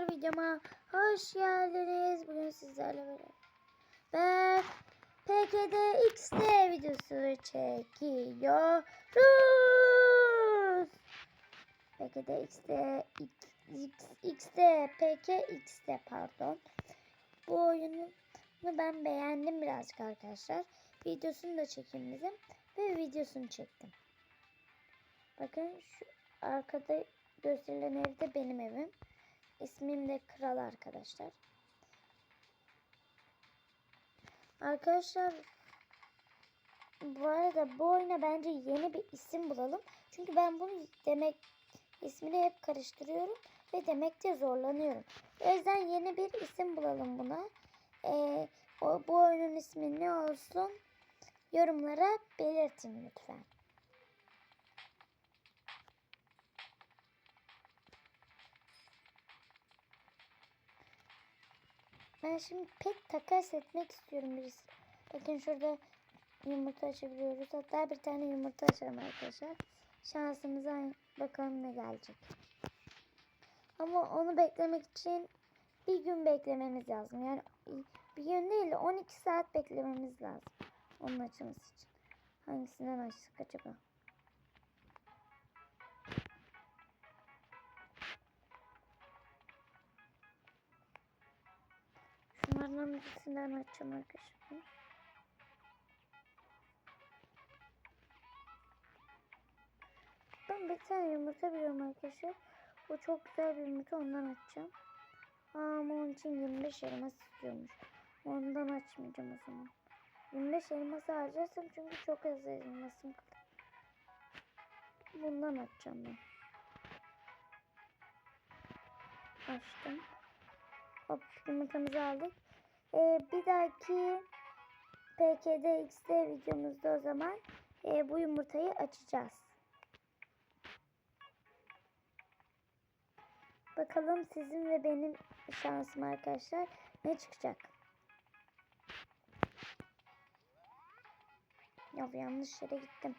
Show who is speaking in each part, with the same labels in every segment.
Speaker 1: Arkadaşlar videoma hoş geldiniz. Bugün sizlerle beraber PKD XD videosu çekiyoruz. PKD XD XD PK XD pardon. Bu oyunu ben beğendim birazcık arkadaşlar. Videosunu da çekeyim dedim ve videosunu çektim. Bakın şu arkada gösterilen ev de benim evim. İsmim de Kral arkadaşlar. Arkadaşlar bu arada bu oyuna bence yeni bir isim bulalım. Çünkü ben bunu demek ismini hep karıştırıyorum ve demekte zorlanıyorum. O yüzden yeni bir isim bulalım buna. Ee, o, bu oyunun ismi ne olsun? Yorumlara belirtin lütfen. Ben şimdi pet takas etmek istiyorum birisi. Bakın şurada yumurta açabiliyoruz. Hatta bir tane yumurta açalım arkadaşlar. Şansımıza bakalım ne gelecek. Ama onu beklemek için bir gün beklememiz lazım. Yani bir gün değil de 12 saat beklememiz lazım. Onun açılması için. Hangisinden açtık acaba? Şunlardan birisinden açacağım arkadaşlar. Ben bir tane yumurta biliyorum arkadaşlar. O çok güzel bir yumurta ondan açacağım. Ama onun için 25 elmas istiyormuş. Ondan açmayacağım o zaman. 25 elması harcarsam çünkü çok az elmasım kalır. Bundan açacağım ben. Açtım. Hop yumurtamızı aldık. Ee, bir dahaki PKD XD videomuzda o zaman e, bu yumurtayı açacağız. Bakalım sizin ve benim şansım arkadaşlar ne çıkacak. Ya yanlış yere gittim.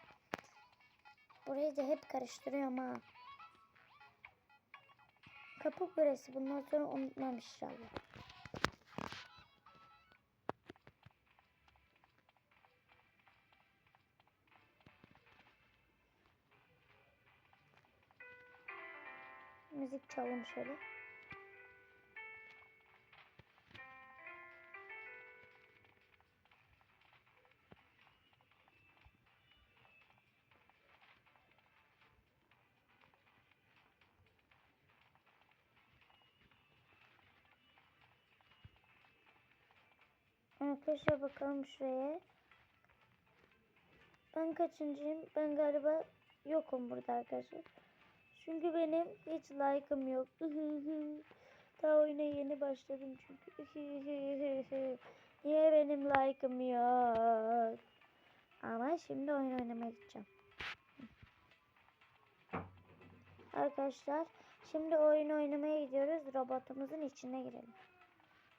Speaker 1: Burayı da hep karıştırıyorum ha. Kapı burası. Bundan sonra unutmam inşallah. Müzik çalalım şöyle. Arkadaşlar bakalım şuraya. Ben kaçıncıyım? Ben galiba yokum burada arkadaşlar. Çünkü benim hiç like'ım yok. Daha oyuna yeni başladım çünkü. Niye benim like'ım yok? Ama şimdi oyun oynamaya gideceğim. Arkadaşlar şimdi oyun oynamaya gidiyoruz. Robotumuzun içine girelim.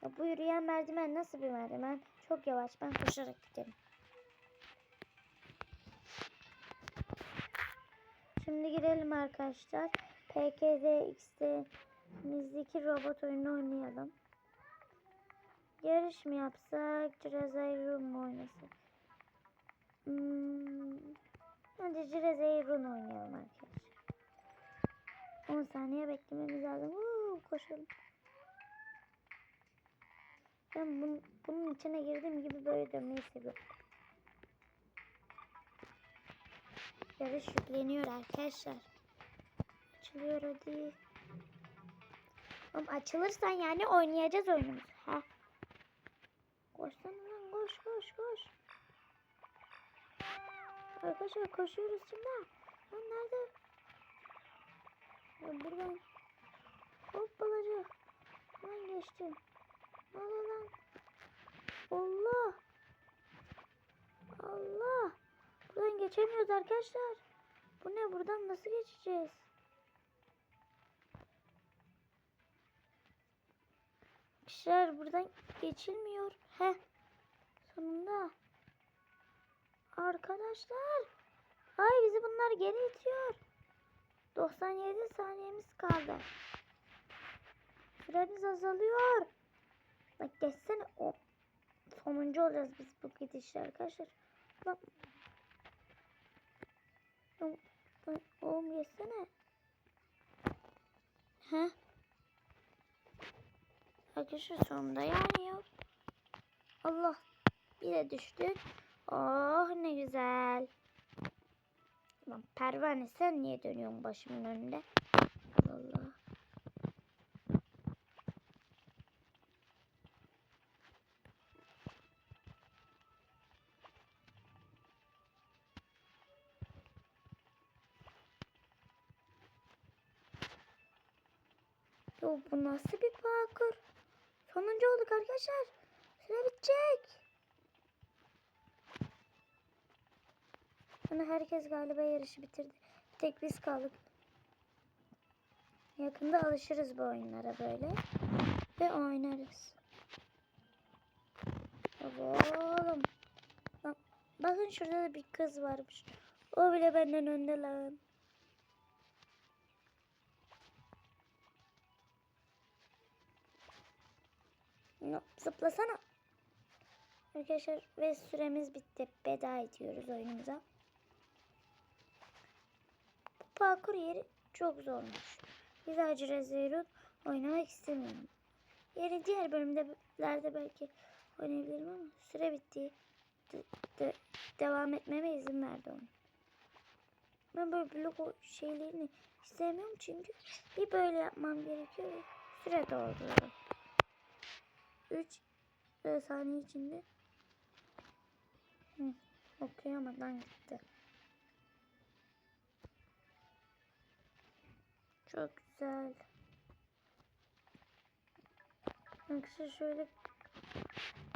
Speaker 1: Ya bu yürüyen merdiven nasıl bir merdiven? Çok yavaş. Ben koşarak giderim. Şimdi girelim arkadaşlar. PKD X'demizdeki robot oyunu oynayalım. Yarış mı yapsak? Cirezayron mu oynasak? Hmm. Bence Cirezayron oynayalım arkadaşlar. 10 saniye beklememiz lazım. Uuu, koşalım. Ben bunun, bunun içine girdiğim gibi böyle dönmeyi seviyorum. Yarış yükleniyor arkadaşlar. Açılıyor hadi. Oğlum açılırsan yani oynayacağız oyunumuzu. Ha. Koşsana lan koş koş koş. Arkadaşlar koşuyoruz şimdi. Lan nerede? Ya buradan. Hoppalacı. Lan geçtim. Lan lan. Allah. Allah. Buradan geçemiyoruz arkadaşlar. Bu ne? Buradan nasıl geçeceğiz? Arkadaşlar buradan geçilmiyor. He. Sonunda. Arkadaşlar. Ay bizi bunlar geri itiyor. 97 saniyemiz kaldı. süremiz azalıyor. Bak geçsene. O sonuncu olacağız biz bu gidişle arkadaşlar. Bak. Bak, Oğlum geçsene. Heh. Arkadaşlar sonunda yani yok. Allah. Bir de düştük. Oh ne güzel. Lan pervane sen niye dönüyorsun başımın önünde? Bu nasıl bir parkur? Sonuncu olduk arkadaşlar. Süre bitecek. Hani herkes galiba yarışı bitirdi. Tek biz kaldık. Yakında alışırız bu oyunlara böyle. Ve oynarız. Oğlum. Bak, bakın şurada da bir kız varmış. O bile benden önde lan. Zıplasana. Arkadaşlar ve süremiz bitti. Veda ediyoruz oyunumuza. Bu parkur yeri çok zormuş. Biz Hacı Rezerut oynamak istemiyorum. Yeri diğer bölümlerde belki oynayabilirim ama süre bitti. De- de- devam etmeme izin verdi onu. Ben böyle blok şeylerini istemiyorum çünkü bir böyle yapmam gerekiyor süre dolduruyor. 3 saniye içinde Hı, okuyamadan gitti. Çok güzel. Arkadaşlar şöyle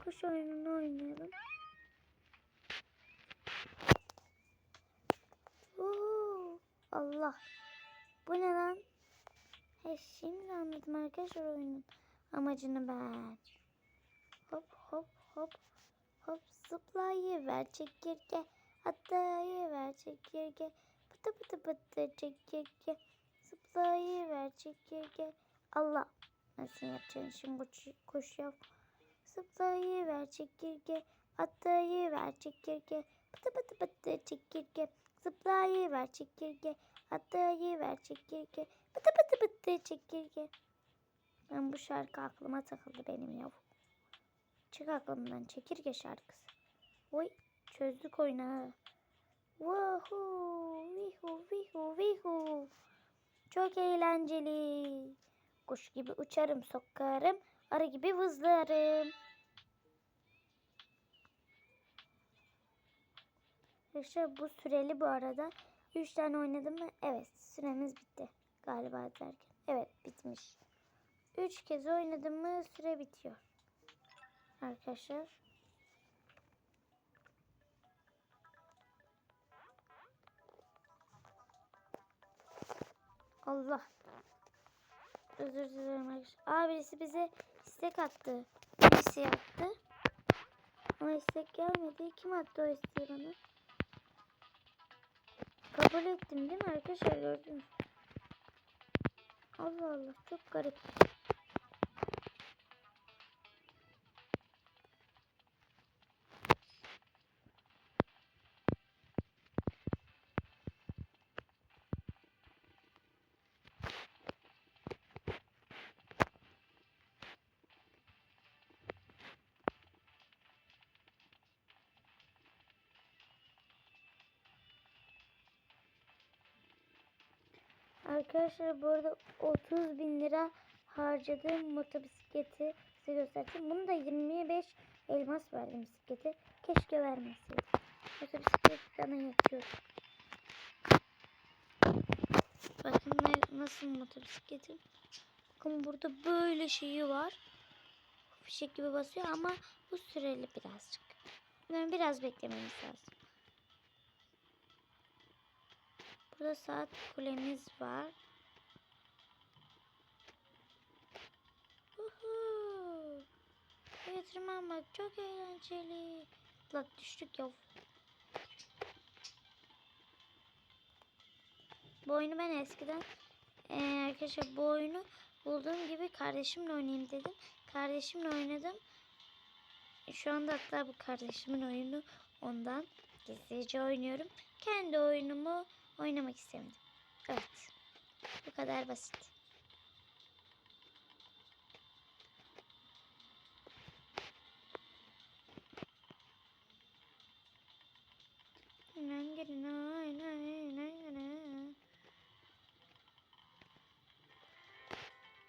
Speaker 1: kuş oyununu oynayalım. Allah. Bu ne lan? He, şimdi anladım arkadaşlar oyunun amacını ben. Hop hop zıplayıver çekirge. Atlayıver çekirge. Pıtı pıtı pıtı çekirge. Zıplayıver çekirge. Allah. Nasıl yapacaksın şimdi bu kuş yap. Zıplayıver çekirge. Atlayıver çekirge. Pıtı pıtı pıtı çekirge. Zıplayıver çekirge. Atlayıver çekirge. Pıtı pıtı pıtı çekirge. Ben bu şarkı aklıma takıldı benim ya. Çık aklımdan çekirge şarkısı. Oy çözdük oyunu. Woohoo, vihu vihu vihu. Çok eğlenceli. Kuş gibi uçarım sokarım. Arı gibi vızlarım. Arkadaşlar bu süreli bu arada. 3 tane oynadım mı? Evet süremiz bitti. Galiba derken. Evet bitmiş. 3 kez oynadım mı süre bitiyor. Arkadaşlar. Allah. Özür dilerim arkadaşlar. Aa birisi bize istek attı. Birisi yaptı. Ama istek gelmedi. Kim attı o isteği bana? Kabul ettim değil mi arkadaşlar gördünüz. Allah Allah çok garip. Arkadaşlar bu arada 30 bin lira harcadığım motobisikleti size göstereceğim. Bunu da 25 elmas verdim bisiklete. Keşke vermeseydim. Motobisiklet bana yetiyor. Bakın nasıl motobisikletim. Bakın burada böyle şeyi var. Fişek gibi basıyor ama bu süreli birazcık. Yani biraz beklememiz lazım. Burada saat kulemiz var. Uhu. Buraya tırmanmak çok eğlenceli. Bak düştük ya. Bu oyunu ben eskiden eee, arkadaşlar bu oyunu bulduğum gibi kardeşimle oynayayım dedim. Kardeşimle oynadım. Şu anda hatta bu kardeşimin oyunu ondan gizlice oynuyorum. Kendi oyunumu oynamak istemedim. Evet. Bu kadar basit.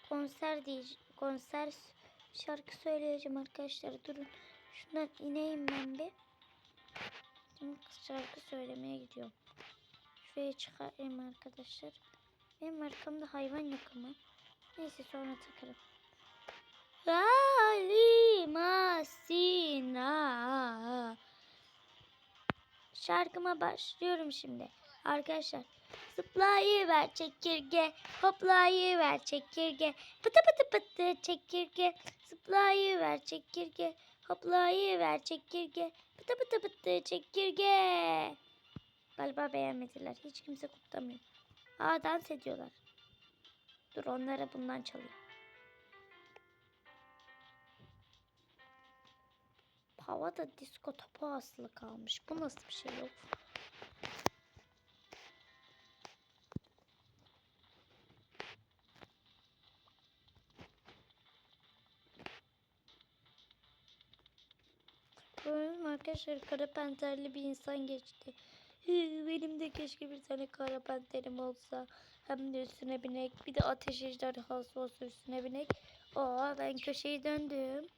Speaker 1: Konser diye konser şarkı söyleyeceğim arkadaşlar. Durun. Şundan ineyim ben bir. Şarkı söylemeye gidiyorum. Şuraya çıkarayım arkadaşlar. Benim arkamda hayvan yok ama. Neyse sonra takarım. Halima Sina. Şarkıma başlıyorum şimdi. Arkadaşlar zıplayıver çekirge, hoplayıver çekirge, pıtı pıtı pıtı çekirge, zıplayıver çekirge, hoplayıver çekirge, pıtı pıtı pıtı çekirge. Galiba beğenmediler. Hiç kimse kutlamıyor. Aa dans ediyorlar. Dur onlara bundan çalayım. Havada disko topu asılı kalmış. Bu nasıl bir şey yok? Gördünüz mü arkadaşlar kara panterli bir insan geçti. Benim de keşke bir tane kara panterim olsa. Hem de üstüne binek. Bir de ateş ejderhası olsa üstüne binek. Aa ben köşeyi döndüm.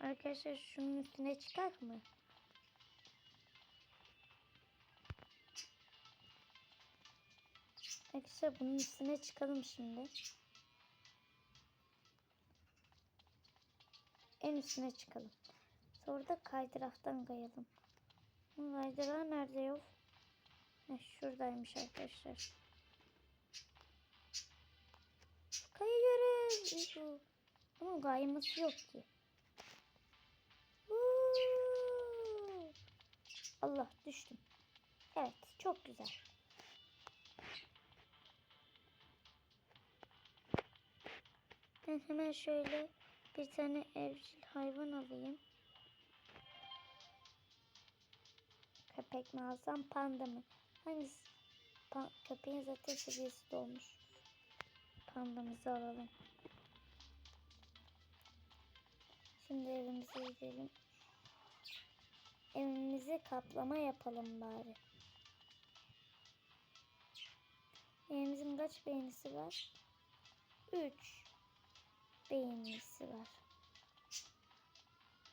Speaker 1: Arkadaşlar şunun üstüne çıkar mı? Arkadaşlar bunun üstüne çıkalım şimdi. En üstüne çıkalım. Sonra da kaydıraktan kayalım. Bu Kaydırağı nerede yok? Heh, şuradaymış arkadaşlar. Kayıyoruz. Ama kayması yok ki. Allah düştüm. Evet çok güzel. Ben hemen şöyle bir tane evcil hayvan alayım. Köpek mi alsam panda mı? Hangisi? Pa köpeğin zaten seviyesi dolmuş. Pandamızı alalım. Şimdi evimize gidelim. Evimizi kaplama yapalım bari. Evimizin kaç beğenisi var? 3 beğenisi var.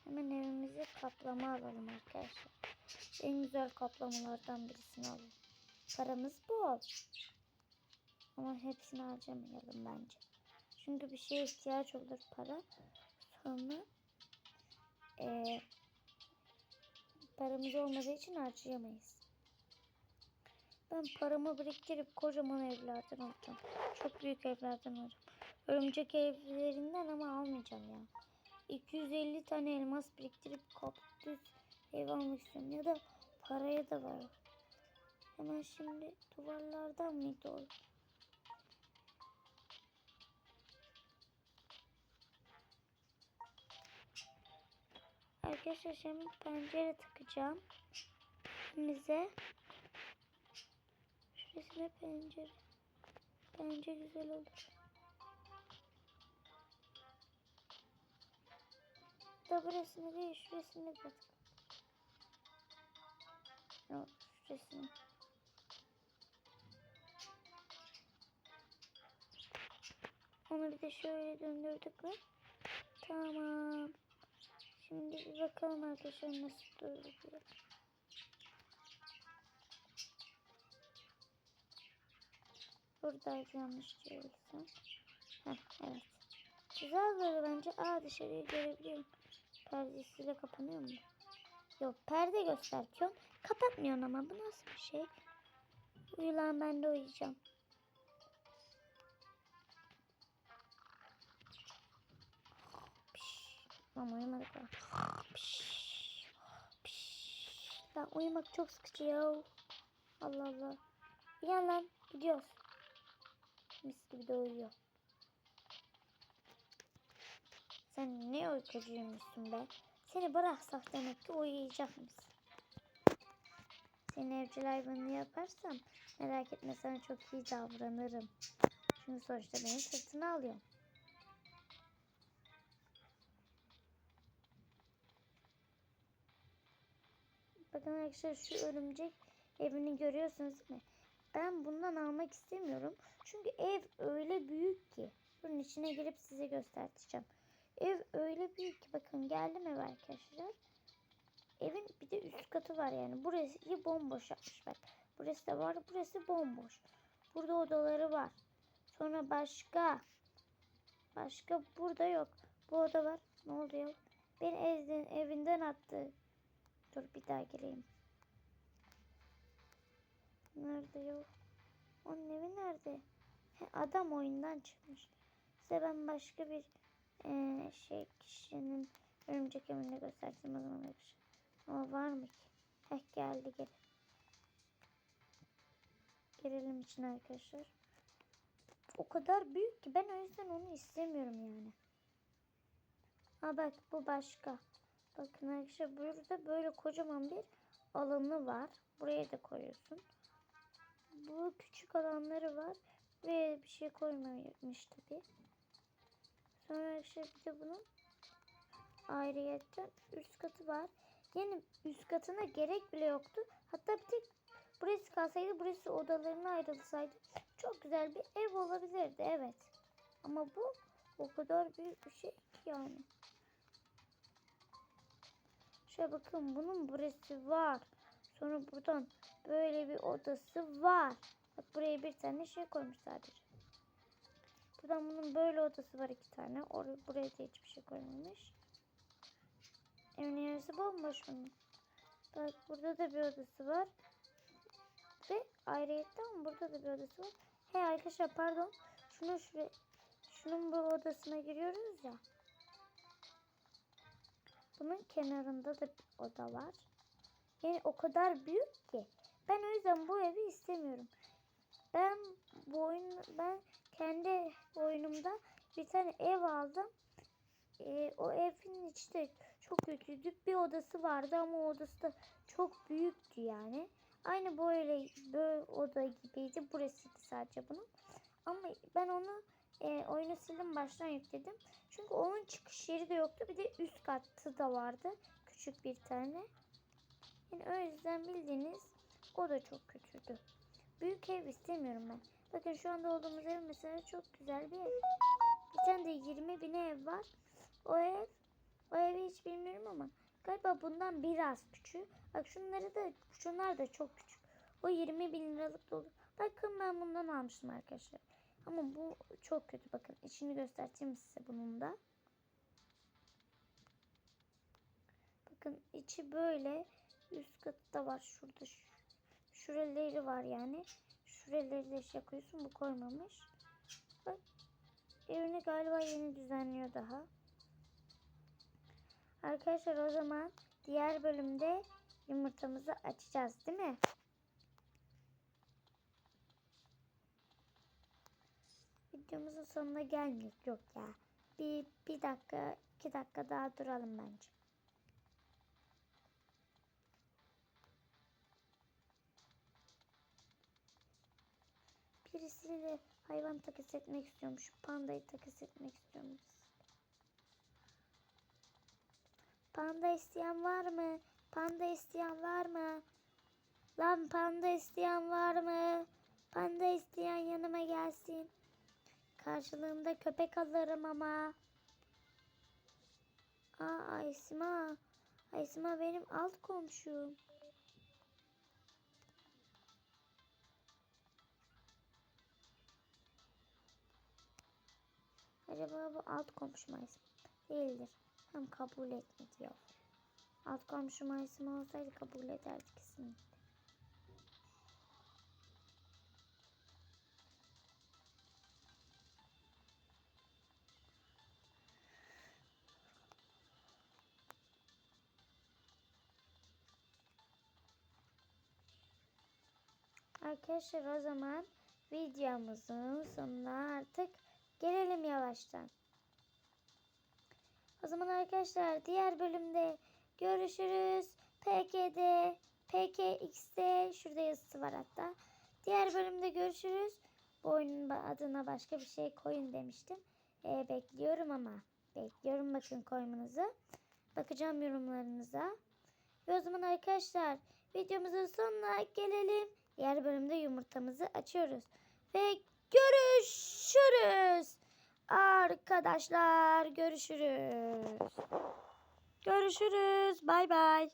Speaker 1: Hemen evimizi kaplama alalım arkadaşlar. En güzel kaplamalardan birisini alalım. Paramız bol. Ama hepsini harcamayalım bence. Çünkü bir şeye ihtiyaç olur para. Sonra eee paramız olmadığı için harcayamayız. Ben paramı biriktirip kocaman evlerden alacağım. Çok büyük evlerden alacağım. Örümcek evlerinden ama almayacağım ya. 250 tane elmas biriktirip kaktüs ev almak. Ya da paraya da var. Hemen şimdi duvarlardan mıydı o? Arkadaşlar şimdi pencere takacağım. Bize şurasına pencere. Bence güzel olur. Da burasını değil şurasını da. Yok şurasını. Onu bir de şöyle döndürdük mü? Tamam. Şimdi bir bakalım arkadaşlar nasıl duruyor. Buradaydı yanlış değilsem. Heh, evet. Güzel böyle bence. Aa dışarıyı görebiliyorum. Perdesiyle kapanıyor mu? Yok perde gösteriyorsun. Kapatmıyorsun ama bu nasıl bir şey? Uyulan ben de uyuyacağım. Piş. Ama uyumadık daha. Piş. Uyumak çok sıkıcı ya. Allah Allah. Uyan lan gidiyoruz. Mis gibi de uyuyor. Sen ne uykucuymuşsun be. Seni bıraksak demek ki uyuyacak mısın? Seni evcil hayvanı yaparsam merak etme sana çok iyi davranırım. Çünkü sonuçta beni sırtına alıyor. Bakın arkadaşlar şu örümcek evini görüyorsunuz değil mi? Ben bundan almak istemiyorum. Çünkü ev öyle büyük ki. Bunun içine girip size göstereceğim. Ev öyle büyük ki bakın geldim eve arkadaşlar. Evin bir de üst katı var yani. Burası bomboş yapmış bak. Burası da var. Burası bomboş. Burada odaları var. Sonra başka. Başka burada yok. Bu oda var. Ne oluyor? Beni ezdin, evinden attı. Dur bir daha gireyim. Nerede yok? Onun evi nerede? He, adam oyundan çıkmış. Size ben başka bir eee, şey kişinin örümcek evini gösterdim o zaman arkadaşlar. Ama var mı ki? Heh geldi gel. Girelim için arkadaşlar. O kadar büyük ki ben o yüzden onu istemiyorum yani. Ha bak bu başka. Bakın arkadaşlar burada böyle kocaman bir alanı var. Buraya da koyuyorsun. Bu küçük alanları var. Ve bir şey koymamış tabi. Sonra arkadaşlar bir de bunun ayrıyetten üst katı var. Yani üst katına gerek bile yoktu. Hatta bir tek burası kalsaydı burası odalarına ayrılsaydı çok güzel bir ev olabilirdi. Evet. Ama bu o kadar büyük bir şey ki yani. Şöyle bakın bunun burası var. Sonra buradan böyle bir odası var. Bak buraya bir tane şey koymuş sadece. Buradan bunun böyle odası var iki tane. Or buraya da hiçbir şey koymamış. Evin yarısı bomboş bunun. Bak burada da bir odası var. Ve ayrıyetten burada da bir odası var. He arkadaşlar pardon. Şunu şuraya, şunun bu odasına giriyoruz ya. Bunun kenarında da bir oda var. Yani o kadar büyük ki. Ben o yüzden bu evi istemiyorum. Ben bu oyun ben kendi oyunumda bir tane ev aldım. Ee, o evin içi de çok kötüydü. Bir odası vardı ama o odası da çok büyüktü yani. Aynı böyle böyle oda gibiydi. Burasıydı sadece bunun. Ama ben onu e, oyunu sildim baştan yükledim. Çünkü onun çıkış yeri de yoktu. Bir de üst katı da vardı. Küçük bir tane. Yani o yüzden bildiğiniz o da çok kötüydü. Büyük ev istemiyorum ben. Bakın şu anda olduğumuz ev mesela çok güzel bir ev. Bir tane de 20 bin ev var. O ev, o evi hiç bilmiyorum ama galiba bundan biraz küçük. Bak şunları da, şunlar da çok küçük. O 20 bin liralık dolu. Bakın ben bundan almıştım arkadaşlar. Ama bu çok kötü. Bakın içini göstereyim size bunun da. Bakın içi böyle. Üst katı da var şurada. Şuraları var yani. Şuraları da şey koyuyorsun. Bu koymamış. Bak. Evini galiba yeni düzenliyor daha. Arkadaşlar o zaman diğer bölümde yumurtamızı açacağız değil mi? Videomuzun sonuna gelmiyoruz. Yok ya. Bir, bir dakika, iki dakika daha duralım bence. Birisiyle hayvan takas etmek istiyormuş. Pandayı takas etmek istiyormuş. Panda isteyen var mı? Panda isteyen var mı? Lan panda isteyen var mı? Panda isteyen yanıma gelsin. Karşılığında köpek alırım ama. Aa Aysma. Aysma benim alt komşum. Acaba bu alt komşum Aysma? Değildir. Tam kabul etme diyor. Alt komşum Aysma olsaydı kabul ederdi kesinlikle. Arkadaşlar o zaman videomuzun sonuna artık gelelim yavaştan. O zaman arkadaşlar diğer bölümde görüşürüz. PK'de, PKX'de şurada yazısı var hatta. Diğer bölümde görüşürüz. Bu adına başka bir şey koyun demiştim. Ee, bekliyorum ama. Bekliyorum bakın koymanızı. Bakacağım yorumlarınıza. Ve o zaman arkadaşlar videomuzun sonuna gelelim. Diğer bölümde yumurtamızı açıyoruz. Ve görüşürüz. Arkadaşlar görüşürüz. Görüşürüz. Bay bay.